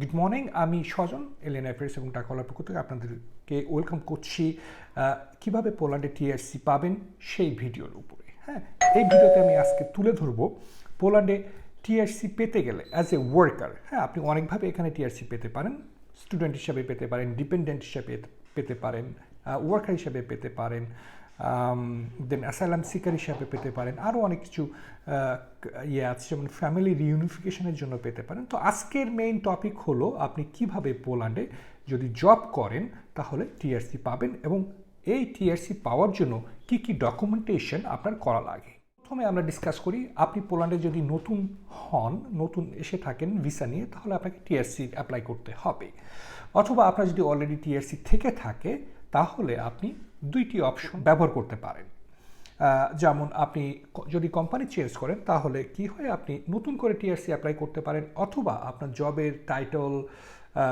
Good morning আমি স্বজন alien affairs এবং টাকাওয়ালার পক্ষ থেকে আপনাদেরকে ওয়েলকাম করছি কীভাবে পোল্যান্ডে টিআরসি পাবেন সেই ভিডিওর উপরে হ্যাঁ? এই ভিডিওতে আমি আজকে তুলে ধরবো পোল্যান্ডে টিআরসি পেতে গেলে অ্যাজ এ ওয়ার্কার হ্যাঁ? আপনি অনেকভাবে এখানে টিআরসি পেতে পারেন স্টুডেন্ট হিসাবে পেতে পারেন ডিপেন্ডেন্ট হিসাবে পেতে পারেন ওয়ার্কার হিসাবে পেতে পারেন দেন অ্যাসাইলাম সিকার হিসাবে পেতে পারেন। আরও অনেক কিছু ইয়ে আছে, যেমন ফ্যামিলি রিউনিফিকেশনের জন্য পেতে পারেন। তো আজকের মেইন টপিক হলো আপনি কীভাবে পোল্যান্ডে যদি জব করেন, তাহলে টিআরসি পাবেন এবং এই টিআরসি পাওয়ার জন্য কি কি ডকুমেন্টেশন আপনার করা লাগে। প্রথমে আমরা ডিসকাস করি, আপনি পোল্যান্ডে যদি নতুন হন, নতুন এসে থাকেন ভিসা নিয়ে, তাহলে আপনাকে টিআরসি অ্যাপ্লাই করতে হবে। অথবা আপনার যদি অলরেডি টিআরসি থেকে থাকে, তাহলে আপনি দুইটি অপশন ব্যবহার করতে পারেন। যেমন আপনি যদি কোম্পানি চেঞ্জ করেন তাহলে কি হয়? আপনি নতুন করে টিআরসি অ্যাপ্লাই করতে পারেন অথবা আপনার জবের টাইটল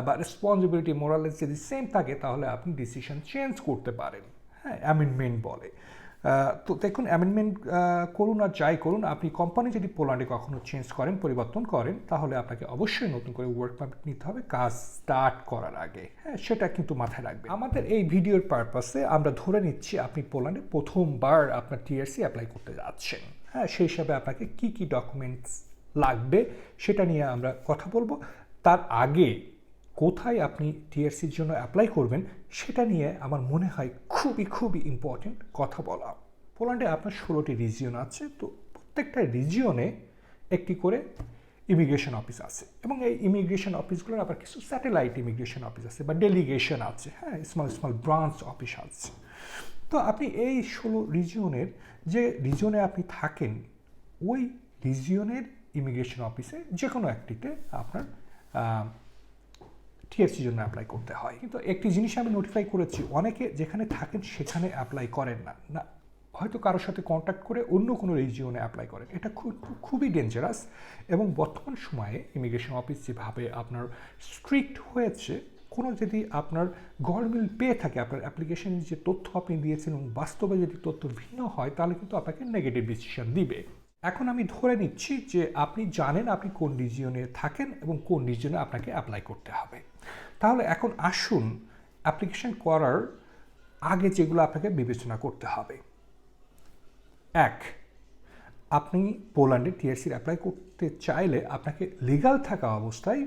বা রেসপন্সিবিলিটি মোরালেস যদি সেম থাকে তাহলে আপনি ডিসিশন চেঞ্জ করতে পারেন। হ্যাঁ অ্যামেন্ডমেন্ট বলে। তো দেখুন অ্যামেন্ডমেন্ট করুন আর যাই করুন, আপনি কোম্পানি যদি পোল্যান্ডে কখনো চেঞ্জ করেন, পরিবর্তন করেন, তাহলে আপনাকে অবশ্যই নতুন করে ওয়ার্ক পারমিট নিতে হবে, কাজ স্টার্ট করার আগে। হ্যাঁ সেটা কিন্তু মাথায় রাখবে। আমাদের এই ভিডিওর পারপাসে আমরা ধরে নিচ্ছি, আপনি পোল্যান্ডে প্রথমবার আপনার টিআরসি অ্যাপ্লাই করতে যাচ্ছেন। হ্যাঁ সেই হিসাবে আপনাকে কি কি ডকুমেন্টস লাগবে, সেটা নিয়ে আমরা কথা বলব। তার আগে কোথায় আপনি টিআরসির জন্য অ্যাপ্লাই করবেন সেটা নিয়ে আমার মনে হয় খুবই খুবই ইম্পর্টেন্ট কথা বলা। পোল্যান্ডে আপনার ষোলোটি রিজিয়ন আছে, তো প্রত্যেকটা রিজিয়নে একটি করে ইমিগ্রেশন অফিস আছে। এবং এই ইমিগ্রেশন অফিসগুলোর আবার কিছু স্যাটেলাইট ইমিগ্রেশন অফিস আছে বা ডেলিগেশন আছে হ্যাঁ স্মল স্মল ব্রাঞ্চ অফিস আছে। তো আপনি এই ষোলো রিজিয়নের যে রিজিয়নে আপনি থাকেন, ওই রিজিয়নের ইমিগ্রেশন অফিসে যে কোনো একটিতে আপনার টিএসসির জন্য অ্যাপ্লাই করতে হয়। কিন্তু একটি জিনিস আমি নোটিফাই করেছি, অনেকে যেখানে থাকেন সেখানে অ্যাপ্লাই করেন না। না, হয়তো কারোর সাথে কন্ট্যাক্ট করে অন্য কোনো রিজিয়নে অ্যাপ্লাই করেন। এটা খুব, খুবই ডেঞ্জারাস এবং বর্তমান সময়ে ইমিগ্রেশন অফিস যেভাবে আপনার স্ট্রিক্ট হয়েছে, কোনো যদি আপনার গভর্নমেন্ট পেয়ে থাকে, আপনার অ্যাপ্লিকেশনের যে তথ্য আপনি দিয়েছেন এবং বাস্তবে যদি তথ্য ভিন্ন হয়, তাহলে কিন্তু আপনাকে নেগেটিভ ডিসিশন দিবে। এখন আমি ধরে নিচ্ছি যে আপনি জানেন আপনি কোন রিজিয়নে থাকেন এবং কোন রিজিয়নে আপনাকে অ্যাপ্লাই করতে হবে। তাহলে এখন আসুন অ্যাপ্লিকেশন করার আগে যেগুলো আপনাকে বিবেচনা করতে হবে। এক, আপনি পোল্যান্ডে টিআরসির অ্যাপ্লাই করতে চাইলে আপনাকে লিগাল থাকা অবস্থায়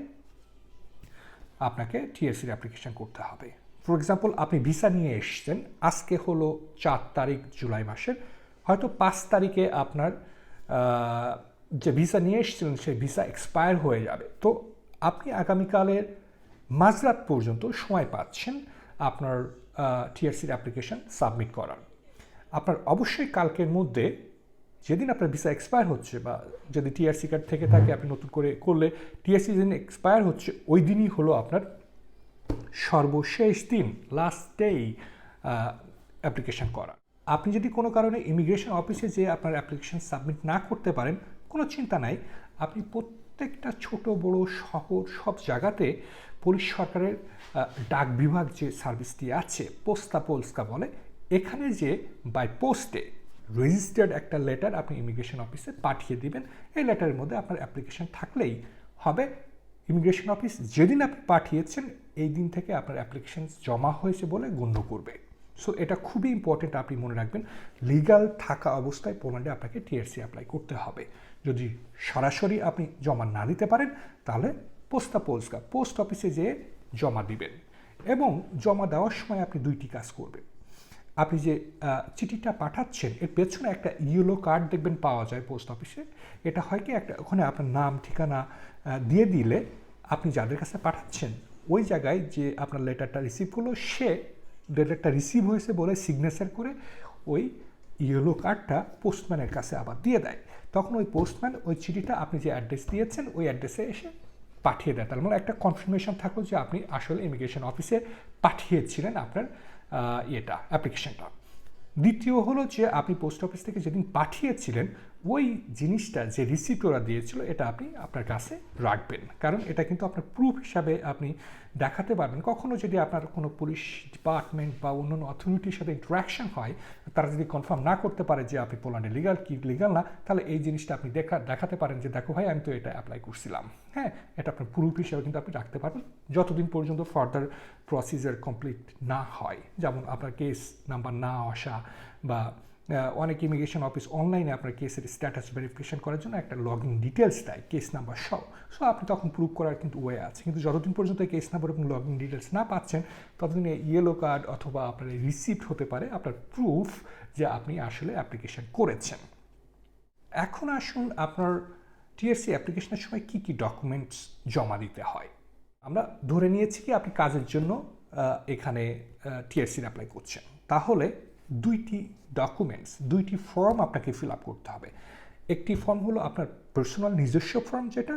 আপনাকে টিএসসির অ্যাপ্লিকেশন করতে হবে। ফর এক্সাম্পল আপনি ভিসা নিয়ে এসছেন, আজকে হলো চার তারিখ জুলাই মাসের, হয়তো পাঁচ তারিখে আপনার যে ভিসা নিয়ে এসেছিলেন, সেই ভিসা এক্সপায়ার হয়ে যাবে। তো আপনি আগামীকালের মাঝরাত পর্যন্ত সময় পাচ্ছেন আপনার টিআরসির অ্যাপ্লিকেশন সাবমিট করার। আপনার অবশ্যই কালকের মধ্যে যেদিন আপনার ভিসা এক্সপায়ার হচ্ছে বা যদি টিআরসি কার্ড থেকে থাকে, আপনি নতুন করে করলে টিআরসি যেদিন এক্সপায়ার হচ্ছে, ওই দিনই হলো আপনার সর্বশেষ দিন লাস্ট ডেই অ্যাপ্লিকেশন করা। আপনি যদি কোনো কারণে ইমিগ্রেশন অফিসে যে আপনার অ্যাপ্লিকেশন সাবমিট না করতে পারেন, কোনো চিন্তা নাই। আপনি প্রত্যেকটা ছোট, বড় শহর, সব জায়গাতে পুলিশ সরকারের ডাক বিভাগ যে সার্ভিসটি আছে, পোস্তা পোলস্কা বলে, এখানে যে বাই পোস্টে রেজিস্টার্ড একটা লেটার আপনি ইমিগ্রেশন অফিসে পাঠিয়ে দিবেন। এই লেটারের মধ্যে আপনার অ্যাপ্লিকেশন থাকলেই হবে। ইমিগ্রেশন অফিস যেদিন আপনি পাঠিয়েছেন, এই দিন থেকে আপনার অ্যাপ্লিকেশন জমা হয়েছে বলে গণ্য করবে। সো এটা খুবই ইম্পর্টেন্ট আপনি মনে রাখবেন লিগাল থাকা অবস্থায় পোল্যান্ডে আপনাকে টিআরসি অ্যাপ্লাই করতে হবে। যদি সরাসরি আপনি জমা না দিতে পারেন, তাহলে পোস্তা পোলস্কা পোস্ট অফিসে যেয়ে জমা দিবেন। এবং জমা দেওয়ার সময় আপনি দুইটি কাজ করবেন। আপনি যে চিঠিটা পাঠাচ্ছেন, এর পেছনে একটা ইয়েলো কার্ড দেখবেন পাওয়া যায় পোস্ট অফিসে এটা হয় কি, একটা, ওখানে আপনার নাম, ঠিকানা দিয়ে দিলে আপনি যাদের কাছে পাঠাচ্ছেন, ওই জায়গায় যে আপনার লেটারটা রিসিভ হলো সে লেটারটা রিসিভ হয়েছে বলে সিগনেচার করে ওই ইয়েলো কার্ডটা পোস্টম্যানের কাছে আবার দিয়ে দেয়। তখন ওই পোস্টম্যান ওই চিঠিটা আপনি যে অ্যাড্রেস দিয়েছেন, ওই অ্যাড্রেসে এসে পাঠিয়ে দেয়। তার মানে একটা কনফার্মেশন থাকল যে আপনি আসলে ইমিগ্রেশন অফিসে পাঠিয়েছিলেন আপনার ইয়েটা অ্যাপ্লিকেশনটা দ্বিতীয় হলো যে আপনি পোস্ট অফিস থেকে যেদিন পাঠিয়েছিলেন ওই জিনিসটা যে রিসিপ্ট ওরা দিয়েছিল, এটা আপনি আপনার কাছে রাখবেন। কারণ এটা কিন্তু আপনার প্রুফ হিসাবে আপনি দেখাতে পারবেন। কখনো যদি আপনার কোনো পুলিশ ডিপার্টমেন্ট বা অন্যান্য অথরিটির সাথে ইন্টারাকশন হয়, তারা যদি কনফার্ম না করতে পারে যে আপনি পোল্যান্ডে লিগাল কি লিগাল না, তাহলে এই জিনিসটা আপনি দেখা, দেখাতে পারেন যে, দেখো ভাই, আমি তো এটা অ্যাপ্লাই করছিলাম। হ্যাঁ এটা আপনার প্রুফ হিসাবে কিন্তু আপনি রাখতে পারবেন। যতদিন পর্যন্ত ফার্দার প্রসিজার কমপ্লিট না হয়, যেমন আপনার কেস নাম্বার না আসা বা অনেক ইমিগ্রেশন অফিস অনলাইনে আপনার কেসের স্ট্যাটাস ভেরিফিকেশন করার জন্য একটা লগ ইন ডিটেলস দেয় কেস নাম্বার সহ। সো আপনি তখন প্রুভ করার কিন্তু ওয়ে আছে। কিন্তু যতদিন পর্যন্ত কেস নাম্বার এবং লগ ইন ডিটেলস না পাচ্ছেন, ততদিন ইয়েলো কার্ড অথবা আপনার রিসিপ্ট হতে পারে আপনার প্রুফ যে আপনি আসলে অ্যাপ্লিকেশন করেছেন। এখন আসুন আপনার টিএসসি অ্যাপ্লিকেশনের সময় কী কী ডকুমেন্টস জমা দিতে হয়? আমরা ধরে নিয়েছি কি আপনি কাজের জন্য এখানে টিএসসির অ্যাপ্লাই করছেন। তাহলে দুইটি ডকুমেন্টস দুইটি ফর্ম আপনাকে ফিল আপ করতে হবে। একটি ফর্ম হলো আপনার পার্সোনাল নিজস্ব ফর্ম যেটা,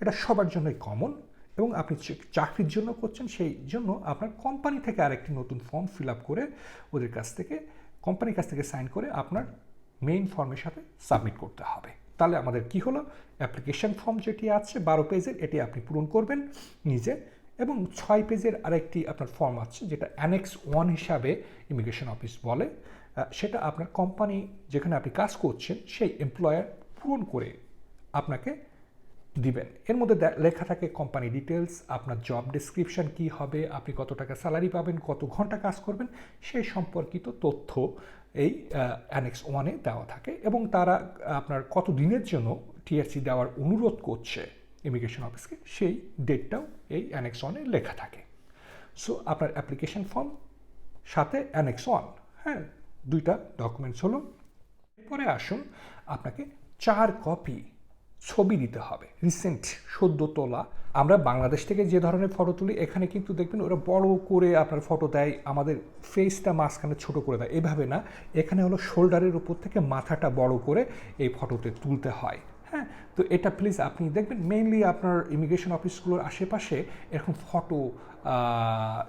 এটা সবার জন্যই কমন এবং আপনি চাকরির জন্য করছেন সেই জন্য আপনার কোম্পানি থেকে আরেকটি নতুন ফর্ম ফিল আপ করে ওদের কাছ থেকে কোম্পানির কাছ থেকে সাইন করে আপনার মেইন ফর্মের সাথে সাবমিট করতে হবে। তাহলে আমাদের কি হলো? অ্যাপ্লিকেশন ফর্ম যেটি আছে বারো পেজের এটি আপনি পূরণ করবেন, নিজে এবং ছয় পেজের আরেকটি আপনার ফর্ম আছে, যেটা অ্যানেক্স ওয়ান হিসাবে ইমিগ্রেশন অফিস বলে। সেটা আপনার কোম্পানি যেখানে আপনি কাজ করছেন, সেই এমপ্লয়ার পূরণ করে আপনাকে দিবেন। এর মধ্যে লেখা থাকে কোম্পানি ডিটেলস আপনার জব ডেসক্রিপশন কি হবে, আপনি কত টাকা স্যালারি পাবেন, কত ঘণ্টা কাজ করবেন, সেই সম্পর্কিত তথ্য এই অ্যানেক্স ওয়ানে দেওয়া থাকে এবং তারা আপনার কত দিনের জন্য টিআরসি দেওয়ার অনুরোধ করছে। ইমিগ্রেশন অফিসকে সেই ডেটটাও এই অ্যানেক্স ওয়ানে লেখা থাকে। সো আপনার অ্যাপ্লিকেশন ফর্ম সাথে অ্যানেক্স ওয়ান হ্যাঁ দুইটা ডকুমেন্টস হলো। এরপরে আসুন, আপনাকে চার কপি ছবি দিতে হবে রিসেন্ট সদ্য তোলা। আমরা বাংলাদেশ থেকে যে ধরনের ফটো তুলি, এখানে কিন্তু দেখবেন ওরা বড় করে আপনার ফটো দেয়, আমাদের ফেসটা মাঝখানে ছোট করে দেয়। এভাবে না, এখানে হলো শোল্ডারের উপর থেকে মাথাটা বড় করে এই ফটোতে তুলতে হয়। হ্যাঁ তো এটা প্লিজ আপনি দেখবেন মেইনলি আপনার ইমিগ্রেশন অফিসগুলোর আশেপাশে এরকম ফটো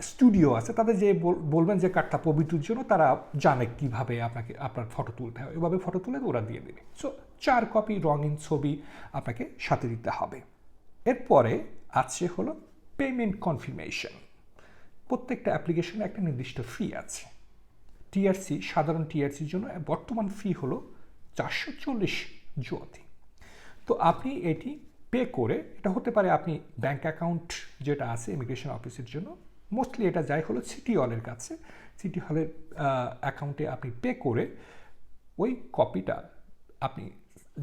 স্টুডিও আছে। তাদের যে বলবেন যে কার্ডটা পবিত্রের জন্য তারা জানে কীভাবে আপনাকে, আপনার ফটো তুলতে হয়। এভাবে ফটো তুলে ওরা দিয়ে দেবে। সো চার কপি রঙিন ছবি আপনাকে সাথে দিতে হবে। এরপরে আছে হলো পেমেন্ট কনফার্মেশন প্রত্যেকটা অ্যাপ্লিকেশনে একটা নির্দিষ্ট ফি আছে। টিআরসি সাধারণ টিআরসির জন্য বর্তমান ফি হলো চারশো চল্লিশ জুয়াতি। তো আপনি এটি পে করে, এটা হতে পারে আপনি ব্যাংক অ্যাকাউন্ট যেটা আছে ইমিগ্রেশন অফিসের জন্য মোস্টলি এটা যাই হলো সিটি হলের কাছে সিটি হলের অ্যাকাউন্টে আপনি পে করে ওই কপিটা আপনি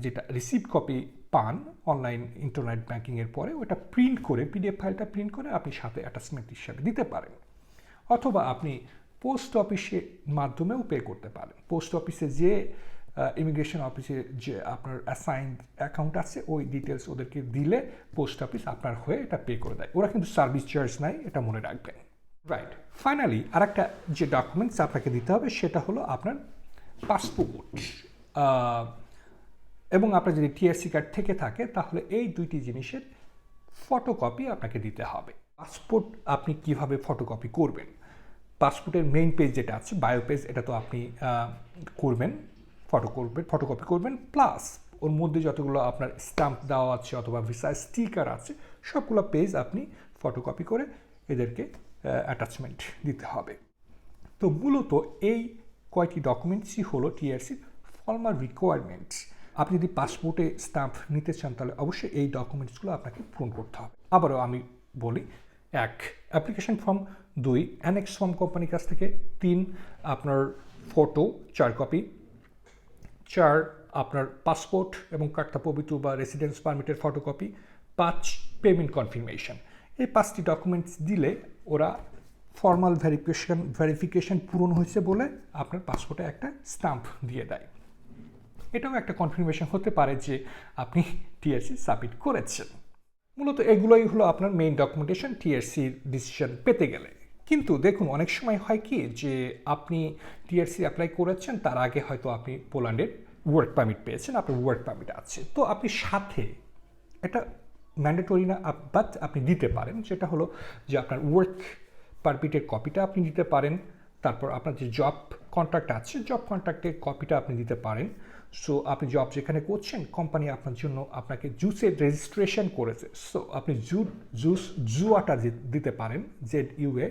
যেটা রিসিপ্ট কপি পান অনলাইন ইন্টারনেট ব্যাঙ্কিংয়ের পরে ওটা প্রিন্ট করে পিডিএফ ফাইলটা প্রিন্ট করে আপনি সাথে অ্যাটাচমেন্ট হিসাবে দিতে পারেন। অথবা আপনি পোস্ট অফিসের মাধ্যমেও পে করতে পারেন। পোস্ট অফিসে যে ইমিগ্রেশন অফিসে যে আপনার অ্যাসাইন অ্যাকাউন্ট আছে, ওই ডিটেলস ওদেরকে দিলে পোস্ট অফিস আপনার হয়ে এটা পে করে দেয়। ওরা কিন্তু সার্ভিস চার্জ নেয় এটা মনে রাখবেন। রাইট ফাইনালি আরেকটা যে ডকুমেন্টস আপনাকে দিতে হবে, সেটা হলো আপনার পাসপোর্ট এবং আপনার যদি টিএসসি কার্ড থেকে থাকে, তাহলে এই দুইটি জিনিসের ফটোকপি আপনাকে দিতে হবে। পাসপোর্ট আপনি কীভাবে ফটোকপি করবেন? পাসপোর্টের মেইন পেজ যেটা আছে বায়ো পেজ এটা তো আপনি করবেন। ফটো করবেন ফটোকপি করবেন প্লাস ওর মধ্যে যতগুলো আপনার স্টাম্প দেওয়া আছে অথবা ভিসা স্টিকার আছে, সবগুলো পেজ আপনি ফটোকপি করে এদেরকে অ্যাটাচমেন্ট দিতে হবে। তো মূলত এই কয়টি ডকুমেন্টসই হলো টিআরসির ফর্মাল রিকোয়ারমেন্টস আপনি যদি পাসপোর্টে স্ট্যাম্প নিতে চান, তাহলে অবশ্যই এই ডকুমেন্টসগুলো আপনাকে পূরণ করতে হবে। আবারও আমি বলি, এক অ্যাপ্লিকেশন ফর্ম দুই অ্যানেক্স ফর্ম কোম্পানির কাছ থেকে, তিন, আপনার ফটো চার কপি চার আপনার পাসপোর্ট এবং কার্তা পবিত্র বা রেসিডেন্স পারমিটের ফটোকপি পাঁচ পেমেন্ট কনফার্মেশন এই পাঁচটি ডকুমেন্টস দিলে ওরা ফর্মাল ভেরিফিকেশন ভেরিফিকেশন পূরণ হয়েছে বলে আপনার পাসপোর্টে একটা স্টাম্প দিয়ে দেয়। এটাও একটা কনফার্মেশন হতে পারে যে আপনি টিএসসি সাবমিট করেছেন। মূলত এগুলোই হলো আপনার মেইন ডকুমেন্টেশন টিআরসির ডিসিশন পেতে গেলে। কিন্তু দেখুন, অনেক সময় হয় কি যে আপনি টিআরসি অ্যাপ্লাই করেছেন, তার আগে হয়তো আপনি পোল্যান্ডের ওয়ার্ক পারমিট পেয়েছেন, আপনার ওয়ার্ক পারমিট আছে। তো আপনি সাথে এটা ম্যান্ডেটরি না বাট আপনি দিতে পারেন, যেটা হলো যে আপনার ওয়ার্ক পারমিটের কপিটা আপনি দিতে পারেন, তারপর আপনার যে জব কন্ট্রাক্ট আছে জব কন্ট্রাক্টের কপিটা আপনি দিতে পারেন। সো আপনি জব যেখানে করছেন কোম্পানি আপনার জন্য আপনাকে জুসের রেজিস্ট্রেশন করেছে। সো আপনি জু জুস জুয়াটা দিতে পারেন জেড ইউএ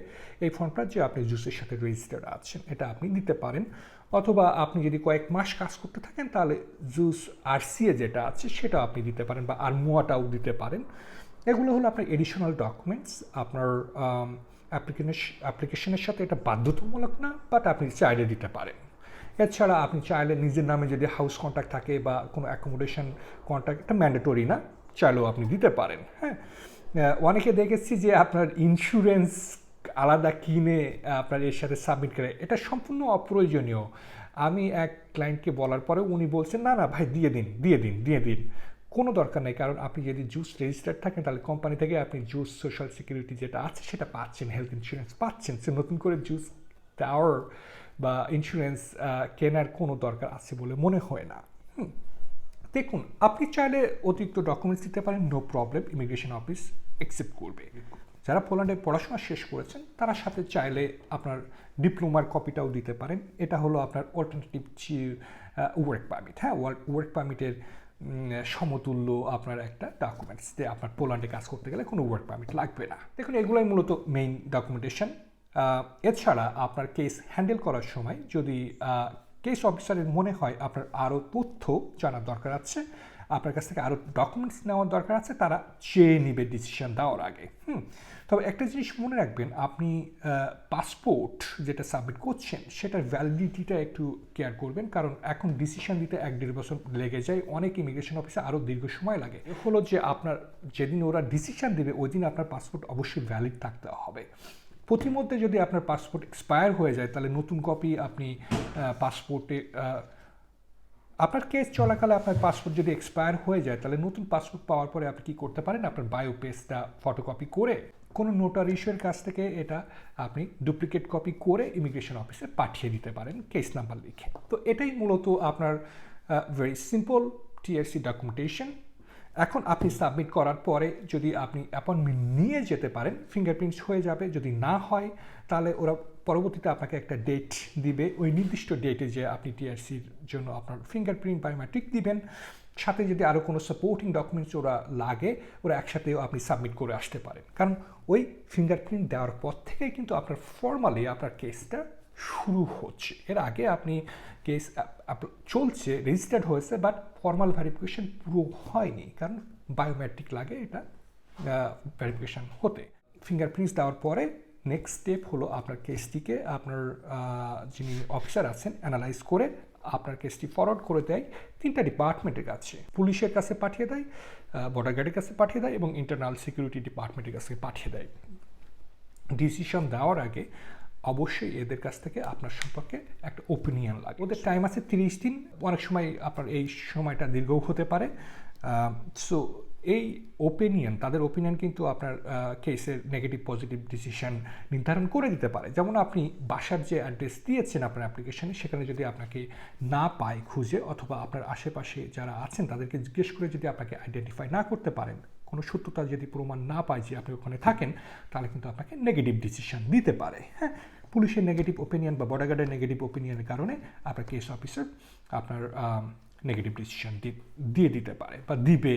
এই ফর্মটা যে আপনি জুসের সাথে রেজিস্টার্ড আছেন, এটা আপনি দিতে পারেন। অথবা আপনি যদি কয়েক মাস কাজ করতে থাকেন, তাহলে জুস আর আরসিএ যেটা আছে, সেটা আপনি দিতে পারেন বা আর মুয়াটাও দিতে পারেন। এগুলো হলো আপনার এডিশনাল ডকুমেন্টস আপনার অ্যাপ্লিকেশন অ্যাপ্লিকেশনের সাথে এটা বাধ্যতামূলক না বাট আপনি চাইলে দিতে পারেন। এছাড়া আপনি চাইলে নিজের নামে যদি হাউস কন্ট্যাক্ট থাকে বা কোনো অ্যাকোমোডেশন কন্ট্যাক্ট এটা ম্যান্ডেটরি না, চাইলেও আপনি দিতে পারেন হ্যাঁ। অনেকে দেখেছি যে আপনার ইন্স্যুরেন্স আলাদা কিনে আপনার এর সাথে সাবমিট করে, এটা সম্পূর্ণ অপ্রয়োজনীয়। আমি এক ক্লায়েন্টকে বলার পরে উনি বলছেন, না না ভাই, দিয়ে দিন দিয়ে দিন দিয়ে দিন। কোনো দরকার নেই, কারণ আপনি যদি জুস রেজিস্টার্ড থাকেন, তাহলে কোম্পানি থেকে আপনি জুস সোশ্যাল সিকিউরিটি যেটা আছে, সেটা পাচ্ছেন হেলথ ইন্স্যুরেন্স পাচ্ছেন। সে নতুন করে জুস টাওয়ার বা ইন্স্যুরেন্স কেনার কোনো দরকার আছে বলে মনে হয় না। দেখুন, আপনি চাইলে অতিরিক্ত ডকুমেন্টস দিতে পারেন no problem immigration office accept করবে। যারা পোল্যান্ডে পড়াশোনা শেষ করেছেন, তারা সাথে চাইলে আপনার ডিপ্লোমার কপিটাও দিতে পারেন। এটা হলো আপনার অল্টারনেটিভ চি ওয়ার্ক পারমিট হ্যাঁ ওয়ার্ক পারমিটের সমতুল্য আপনার একটা ডকুমেন্টস যে আপনার পোল্যান্ডে কাজ করতে গেলে কোনো ওয়ার্ক পারমিট লাগবে না। দেখুন, এগুলোই মূলত মেইন ডকুমেন্টেশন এছাড়া আপনার কেস হ্যান্ডেল করার সময় যদি কেস অফিসারের মনে হয় আপনার আরও তথ্য জানার দরকার আছে, আপনার কাছ থেকে আরও ডকুমেন্টস নেওয়ার দরকার আছে, তারা চেয়ে নিবে ডিসিশন দেওয়ার আগে। হুম, তবে একটা জিনিস মনে রাখবেন, আপনি পাসপোর্ট যেটা সাবমিট করছেন, সেটার ভ্যালিডিটিটা একটু কেয়ার করবেন, কারণ এখন ডিসিশন দিতে এক দেড় বছর লেগে যায়, অনেক ইমিগ্রেশন অফিসে আরও দীর্ঘ সময় লাগে। হলো যে আপনার, যেদিন ওরা ডিসিশন দেবে, ওই দিন আপনার পাসপোর্ট অবশ্যই ভ্যালিড থাকতে হবে। প্রতিমধ্যে যদি আপনার পাসপোর্ট এক্সপায়ার হয়ে যায়, তাহলে নতুন কপি আপনি পাসপোর্টে আপনার কেস চলাকালে আপনার পাসপোর্ট যদি এক্সপায়ার হয়ে যায়, তাহলে নতুন পাসপোর্ট পাওয়ার পরে আপনি কী করতে পারেন? আপনার বায়ো পেজটা ফটোকপি করে কোনো নোটার ইস্যুয়ের কাছ থেকে এটা আপনি ডুপ্লিকেট কপি করে ইমিগ্রেশন অফিসে পাঠিয়ে দিতে পারেন কেস নাম্বার লিখে। তো এটাই মূলত আপনার ভেরি সিম্পল টিআরসি ডকুমেন্টেশন এখন আপনি সাবমিট করার পরে যদি আপনি অ্যাপয়েন্টমেন্ট নিয়ে যেতে পারেন ফিঙ্গারপ্রিন্টস হয়ে যাবে। যদি না হয়, তাহলে ওরা পরবর্তীতে আপনাকে একটা ডেট দিবে। ওই নির্দিষ্ট ডেটে যে আপনি টিআরসির জন্য আপনার ফিঙ্গারপ্রিন্ট বায়োমেট্রিক দিবেন। সাথে যদি আরও কোনো সাপোর্টিং ডকুমেন্টস ওরা লাগে, ওরা একসাথেও আপনি সাবমিট করে আসতে পারেন। কারণ ওই ফিঙ্গারপ্রিন্ট দেওয়ার পর থেকেই কিন্তু আপনার ফর্মালি আপনার কেসটা শুরু হচ্ছে। এর আগে আপনি কেস চলছে রেজিস্টার্ড হয়েছে বাট ফর্মাল ভেরিফিকেশন পুরো হয়নি, কারণ বায়োমেট্রিক লাগে এটা ভেরিফিকেশন হতে। ফিঙ্গারপ্রিন্টস দেওয়ার পরে নেক্সট স্টেপ হলো আপনার কেসটিকে আপনার যিনি অফিসার আছেন অ্যানালাইজ করে আপনার কেসটি ফরওয়ার্ড করে দেয়। তিনটা ডিপার্টমেন্টের কাছে, পুলিশের কাছে পাঠিয়ে দেয় বর্ডার গার্ডের কাছে পাঠিয়ে দেয় এবং ইন্টারনাল সিকিউরিটি ডিপার্টমেন্টের কাছে পাঠিয়ে দেয়। ডিসিশন দেওয়ার আগে অবশ্যই এদের কাছ থেকে আপনার সম্পর্কে একটা ওপিনিয়ন লাগে। ওদের টাইম আছে তিরিশ দিন, অনেক সময় আপনার এই সময়টা দীর্ঘও হতে পারে। সো এই ওপিনিয়ন তাদের ওপিনিয়ন কিন্তু আপনার কেসের নেগেটিভ পজিটিভ ডিসিশন নির্ধারণ করে দিতে পারে। যেমন আপনি বাসার যে অ্যাড্রেস দিয়েছেন আপনার অ্যাপ্লিকেশনে সেখানে যদি আপনাকে না পায় খুঁজে, অথবা আপনার আশেপাশে যারা আছেন, তাদেরকে জিজ্ঞেস করে যদি আপনাকে আইডেন্টিফাই না করতে পারেন, কোনো সত্যতা যদি প্রমাণ না পায় যে আপনি ওখানে থাকেন, তাহলে কিন্তু আপনাকে নেগেটিভ ডিসিশন দিতে পারে। হ্যাঁ? পুলিশের নেগেটিভ ওপিনিয়ন বা বর্ডার গার্ডের নেগেটিভ ওপিনিয়নের কারণে আপনার কেস অফিসার আপনার নেগেটিভ ডিসিশন দিয়ে দিতে পারে বা দিবে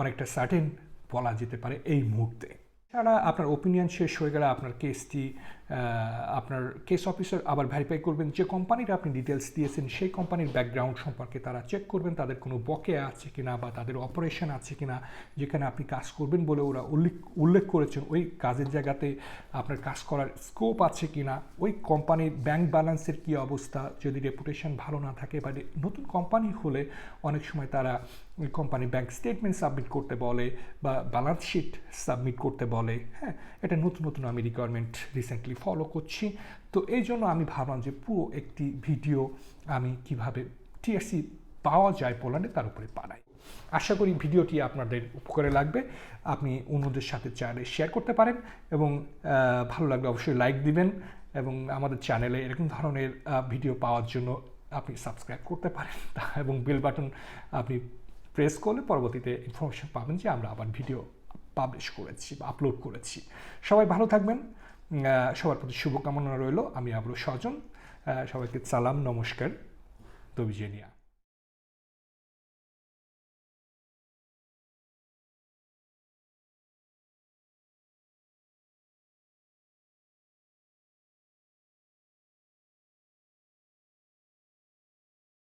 অনেকটা সার্টেন বলা যেতে পারে এই মুহূর্তে। ছাড়া আপনার ওপিনিয়ন শেষ হয়ে গেলে আপনার কেসটি আপনার কেস অফিসার আবার ভেরিফাই করবেন। যে কোম্পানির আপনি ডিটেলস দিয়েছেন, সেই কোম্পানির ব্যাকগ্রাউন্ড সম্পর্কে তারা চেক করবেন, তাদের কোনো বকেয়া আছে কিনা বা তাদের অপারেশন আছে কিনা, যেখানে আপনি কাজ করবেন বলে ওরা উল্লেখ উল্লেখ করেছেন। ওই কাজের জায়গাতে আপনার কাজ করার স্কোপ আছে কিনা, ওই কোম্পানির ব্যাংক ব্যালেন্সের কী অবস্থা, যদি রেপুটেশন ভালো না থাকে বা নতুন কোম্পানি হলে অনেক সময় তারা কোম্পানি ব্যাংক স্টেটমেন্ট সাবমিট করতে বলে বা ব্যালেন্স শিট সাবমিট করতে বলে। হ্যাঁ এটা নতুন নতুন আমি রিকোয়ারমেন্ট রিসেন্টলি ফলো করছি। তো এই জন্য আমি ভাবলাম যে পুরো একটি ভিডিও আমি কীভাবে টিএসসি পাওয়া যায় পোল্যান্ডে তার উপরে বানাই। আশা করি ভিডিওটি আপনাদের উপকারে লাগবে। আপনি অন্যদের সাথে চ্যানেলে শেয়ার করতে পারেন এবং ভালো লাগলে অবশ্যই লাইক দিবেন এবং আমাদের চ্যানেলে এরকম ধরনের ভিডিও পাওয়ার জন্য আপনি সাবস্ক্রাইব করতে পারেন। এবং বেল বাটন আপনি প্রেস করলে পরবর্তীতে ইনফরমেশন পাবেন যে আমরা আবার ভিডিও পাবলিশ করেছি বা আপলোড করেছি। সবাই ভালো থাকবেন। সবার প্রতি শুভকামনা রইল। আমি আবরু স্বজন সবাইকে সালাম, নমস্কার। দবিজেনিয়া